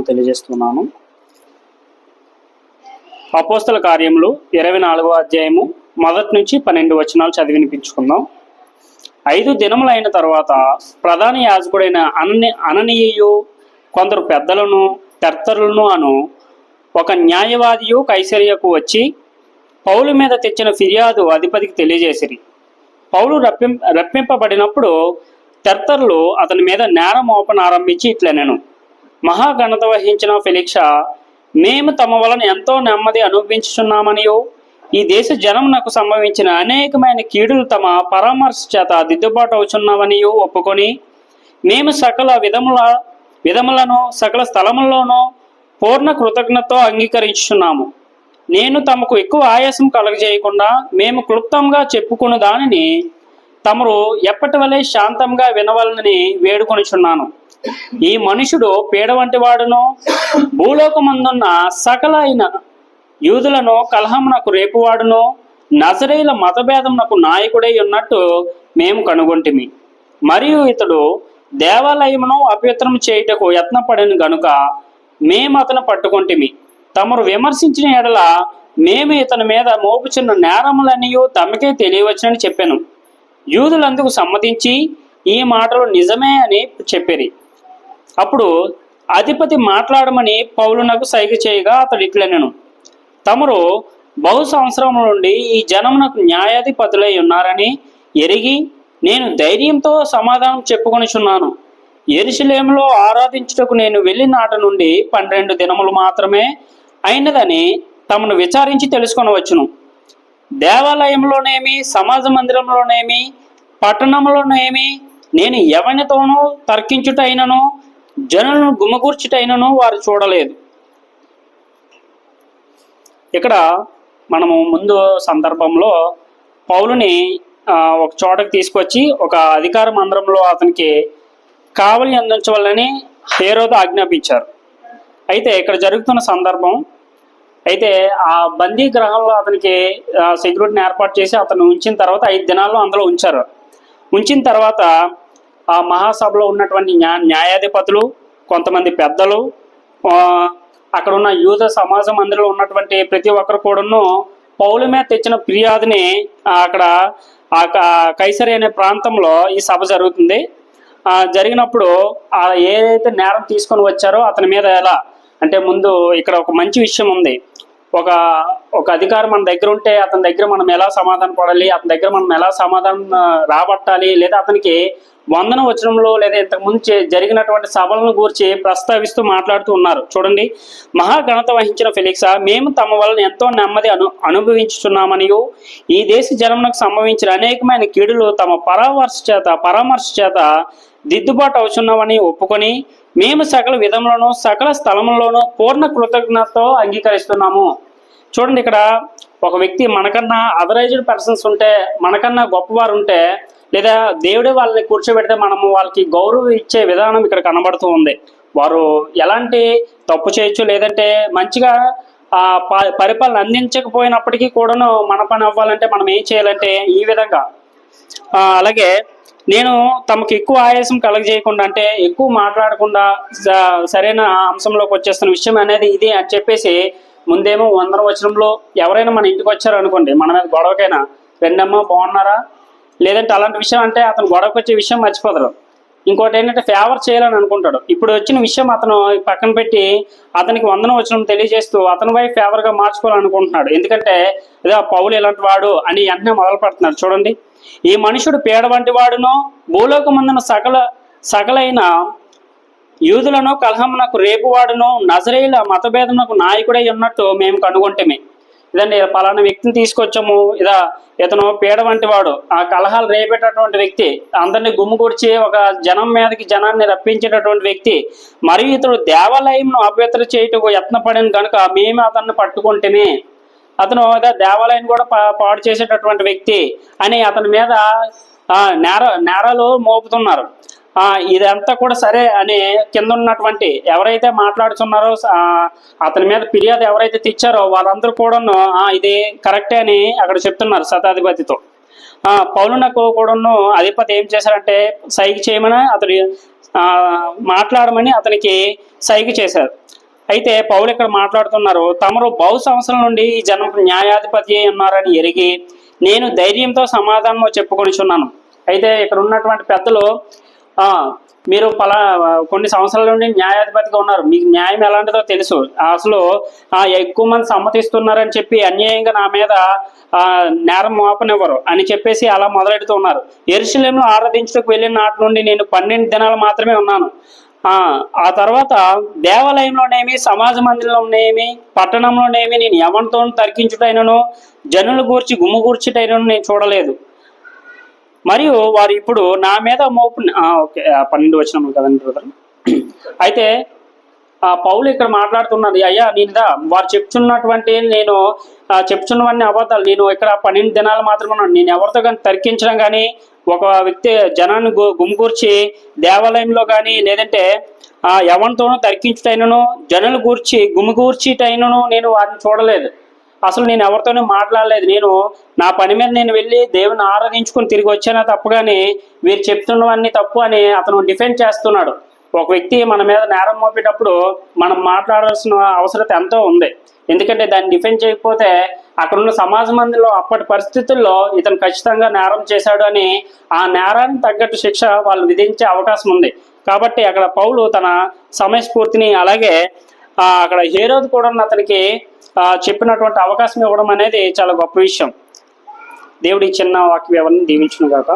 తెలియజేస్తున్నాను. అపోస్తల కార్యములు ఇరవై నాలుగో అధ్యాయము మొదటి నుంచి పన్నెండు వచనాలు చదివి వినిపించుకుందాం. ఐదు దినములైన తర్వాత ప్రధాన యాజకుడైన అనని అననీయు కొందరు పెద్దలను తర్తరులను అను ఒక న్యాయవాదియు కైసరియకు వచ్చి పౌలు మీద తెచ్చిన ఫిర్యాదు అధిపతికి తెలియజేసిరి. పౌలు రప్పిం రప్పింపబడినప్పుడు తెర్తరులు అతని మీద నేరం మోపనారంభించి ఇట్లనెను. మహాఘనత వహించిన ఫెలిక్ష మేము తమ వలన ఎంతో నెమ్మది అనుభవించుచున్నామనియో. ఈ దేశ జనమునకు సంభవించిన అనేకమైన కీడులు తమ పరామర్శ చేత దిద్దుబాటు అవుచున్నామనియో ఒప్పుకొని మేము సకల విధముల విధములను సకల స్థలముల్లోనూ పూర్ణ కృతజ్ఞతతో అంగీకరించుచున్నాము. నేను తమకు ఎక్కువ ఆయాసం కలగజేయకుండా మేము క్లుప్తంగా చెప్పుకున్న దానిని తమరు ఎప్పటి వలె శాంతంగా వినవలనని వేడుకొనిచున్నాను. ఈ మనుషుడు పీడ వంటి వాడును. భూలోకమందున్న సకల అయిన యూదులను కలహమునకు రేపువాడును. నజరేల మతభేదమునకు నాయకుడై ఉన్నట్టు మేము కనుగొంటిమి. మరియు ఇతడు దేవాలయమును అపవిత్రం చేయుటకు యత్నపడిన గనుక మేము అతను పట్టుకొంటిమి. తమరు విమర్శించిన ఎడల మేము ఇతని మీద మోపుచున్న నేరములనియో తమకే తెలియవచ్చునని చెప్పాను. యూదులందుకు సమ్మతించి ఈ మాటలు నిజమే అని చెప్పిరి. అప్పుడు అధిపతి మాట్లాడమని పౌలునకు సైగ చేయగా అతడు ఇట్లనెను. తమరు బహు సంవత్సరం నుండి ఈ జనమునకు న్యాయాధిపతులై ఉన్నారని ఎరిగి నేను ధైర్యంతో సమాధానం చెప్పుకొనిచున్నాను. ఎరుసలేములో ఆరాధించుటకు నేను వెళ్ళిన నాట నుండి పన్నెండు దినములు మాత్రమే అయినదని తమను విచారించి తెలుసుకొనవచ్చును. దేవాలయంలోనేమి సమాజ మందిరంలోనేమి పట్టణంలోనేమి నేను ఎవరితోనూ తర్కించుటైనను జనులను గుమ్మగూర్చిటైనను వారు చూడలేదు. ఇక్కడ మనము ముందు సందర్భంలో పౌలుని ఒక చోటకు తీసుకొచ్చి ఒక అధికార మందిరంలో అతనికి కావలి అందించవాలని హేరోతో ఆజ్ఞాపించారు. అయితే ఇక్కడ జరుగుతున్న సందర్భం అయితే ఆ బందీ గ్రహంలో అతనికి సెక్యూరిటీని ఏర్పాటు చేసి అతను ఉంచిన తర్వాత ఐదు దినాల్లో అందులో ఉంచారు. ఉంచిన తర్వాత ఆ మహాసభలో ఉన్నటువంటి న్యా న్యాయాధిపతులు కొంతమంది పెద్దలు అక్కడ ఉన్న యూద సమాజం అందులో ఉన్నటువంటి ప్రతి ఒక్కరు కూడాను పౌలు మీద తెచ్చిన ఫిర్యాదుని అక్కడ ఆ కైసరి అనే ప్రాంతంలో ఈ సభ జరుగుతుంది. జరిగినప్పుడు ఏదైతే నేరం తీసుకొని వచ్చారో అతని మీద ఎలా? అంటే ముందు ఇక్కడ ఒక మంచి విషయం ఉంది. ఒక ఒక అధికారం మన దగ్గర ఉంటే అతని దగ్గర మనం ఎలా సమాధానం పడాలి అతని దగ్గర మనం ఎలా సమాధానం రాబట్టాలి లేదా అతనికి వందన వచనంలో లేదా ఇంతకు ముందు జరిగినటువంటి సభలను గురించి ప్రస్తావిస్తూ మాట్లాడుతూ ఉన్నారు. చూడండి మహాఘనత వహించిన ఫెలిక్సా మేము తమ వలన ఎంతో నెమ్మది అను అనుభవించుతున్నామనియు ఈ దేశ జనమునకు సంభవించిన అనేకమైన కీడులు తమ పరామర్శ చేత పరామర్శ చేత దిద్దుబాటు అవుతున్నామని ఒప్పుకొని మేము సకల విధములను సకల స్థలంలోనూ పూర్ణ కృతజ్ఞతతో అంగీకరిస్తున్నాము. చూడండి ఇక్కడ ఒక వ్యక్తి మనకన్నా అదరైజ్డ్ పర్సన్స్ ఉంటే మనకన్నా గొప్పవారు ఉంటే లేదా దేవుడే వాళ్ళని కూర్చోబెడితే మనము వాళ్ళకి గౌరవం ఇచ్చే విధానం ఇక్కడ కనబడుతూ ఉంది. వారు ఎలాంటి తప్పు చేయొచ్చు లేదంటే మంచిగా ఆ ప- పరిపాలన అందించకపోయినప్పటికీ కూడాను మన పని అవ్వాలంటే మనం ఏం చేయాలంటే ఈ విధంగా. అలాగే నేను తమకు ఎక్కువ ఆయాసం కలగజేయకుండా అంటే ఎక్కువ మాట్లాడకుండా సరైన అంశంలోకి వచ్చేస్తున్న విషయం అనేది ఇది అని చెప్పేసి ముందేమో వందన వచనంలో ఎవరైనా మన ఇంటికి వచ్చారు అనుకోండి మన మీద గొడవకైనా రెండమ్మ బాగున్నారా? లేదంటే అలాంటి విషయం అంటే అతను గొడవకు వచ్చే విషయం మర్చిపోతారు. ఇంకోటి ఏంటంటే ఫేవర్ చేయాలని అనుకుంటాడు. ఇప్పుడు వచ్చిన విషయం అతను పక్కన పెట్టి అతనికి వందన వచనం తెలియజేస్తూ అతని వైపు ఫేవర్గా మార్చుకోవాలనుకుంటున్నాడు. ఎందుకంటే అదే పౌలు ఇలాంటి వాడు అని వెంటనే మొదలు పెడుతున్నాడు చూడండి. ఈ మనుషుడు పేడ వంటి వాడును భూలోకమందున సకల సకలైన యూదులను కలహమునకు రేపువాడును నజరేయుల మతభేదమునకు నాయకుడై ఉన్నట్టు మేము కనుగొంటమే. ఇదండి పలానా వ్యక్తిని తీసుకొచ్చాము. ఇదా ఇతను పీడ వంటి వాడు. ఆ కలహాలు రేపేటటువంటి వ్యక్తి అందరినీ గుమ్ముకూర్చి ఒక జనం మీదకి జనాన్ని రప్పించేటటువంటి వ్యక్తి మరియు ఇతడు దేవాలయంను అభ్యర్థన చేయటకు యత్నపడిన కనుక మేము అతన్ని పట్టుకుంటేమే. అతను ఏదో దేవాలయం కూడా పా- పాడు చేసేటటువంటి వ్యక్తి అని అతని మీద నేర నేరాలు మోపుతున్నారు. ఇదంతా కూడా సరే అని కింద ఉన్నటువంటి ఎవరైతే మాట్లాడుతున్నారో అతని మీద ఫిర్యాదు ఎవరైతే తెచ్చారో వాళ్ళందరూ కూడాను ఇది కరెక్టే అని అక్కడ చెప్తున్నారు శతాధిపతితో. ఆ, పౌలునకు కూడాను అధిపతి ఏం చేశారంటే సైకి చేయమని అతడు మాట్లాడమని అతనికి సైకి చేశారు. అయితే పౌలు ఇక్కడ మాట్లాడుతున్నారు తమరు బహు సంవత్సరం నుండి ఈ జనం న్యాయాధిపతి ఉన్నారని ఎరిగి నేను ధైర్యంతో సమాధానం చెప్పుకొనిచున్నాను. అయితే ఇక్కడ ఉన్నటువంటి పెద్దలు మీరు పలా కొన్ని సంవత్సరాల నుండి న్యాయాధిపతిగా ఉన్నారు. మీకు న్యాయం ఎలాంటిదో తెలుసు. అసలు ఎక్కువ మంది సమ్మతిస్తున్నారని చెప్పి అన్యాయంగా నా మీద నేరం మోపనివ్వరు అని చెప్పేసి అలా మొదలెడుతూ ఉన్నారు. ఎరుసలేంలో ఆరాధించుటకు వెళ్ళిన నాటి నుండి నేను పన్నెండు దినాలు మాత్రమే ఉన్నాను. ఆ ఆ తర్వాత దేవాలయంలోనేమి సమాజ మందిరంలోనేమి పట్టణంలోనేమి నేను ఎవరితో తర్కించుటైనను జనుల గూర్చి గుమ్ము గూర్చుటైనను నేను చూడలేదు. మరియు వారు ఇప్పుడు నా మీద మోపు ఓకే పన్నెండు వచ్చిన కదండి బ్రదర్. అయితే ఆ పౌలు ఇక్కడ మాట్లాడుతున్నది అయ్యా నేనుదా వారు చెప్తున్నటువంటి నేను చెప్తున్నవన్నీ అబద్ధాలు. నేను ఇక్కడ పన్నెండు దినాలు మాత్రమే ఉన్నాను. నేను ఎవరితో కానీ తర్కించడం కానీ ఒక వ్యక్తి జనాన్ని గు- గుమిగూర్చి దేవాలయంలో కానీ లేదంటే ఆ ఎవరితోనూ తర్కించుటైనను జనులు గూర్చి గుమిగూర్చిటైనను నేను వారిని చూడలేదు. అసలు నేను ఎవరితోనూ మాట్లాడలేదు. నేను నా పని మీద నేను వెళ్ళి దేవుని ఆరాధించుకొని తిరిగి వచ్చానా తప్పు కానీ వీరు చెప్తున్నవన్నీ తప్పు అని అతను డిఫెండ్ చేస్తున్నాడు. ఒక వ్యక్తి మన మీద నేరం మోపేటప్పుడు మనం మాట్లాడాల్సిన అవసరత ఎంతో ఉంది. ఎందుకంటే దాన్ని డిఫెండ్ చేయకపోతే అక్కడ ఉన్న సమాజ మందిలో అప్పటి పరిస్థితుల్లో ఇతను ఖచ్చితంగా నేరం చేశాడు అని ఆ నేరానికి తగ్గట్టు శిక్ష వాళ్ళు విధించే అవకాశం ఉంది. కాబట్టి అక్కడ పౌలు తన సమయస్ఫూర్తిని అలాగే అక్కడ హేరోది కూడా అతనికి చెప్పినటువంటి అవకాశం ఇవ్వడం అనేది చాలా గొప్ప విషయం. దేవుడి చిన్న వాక్యం ఎవరిని దీవించును గాక.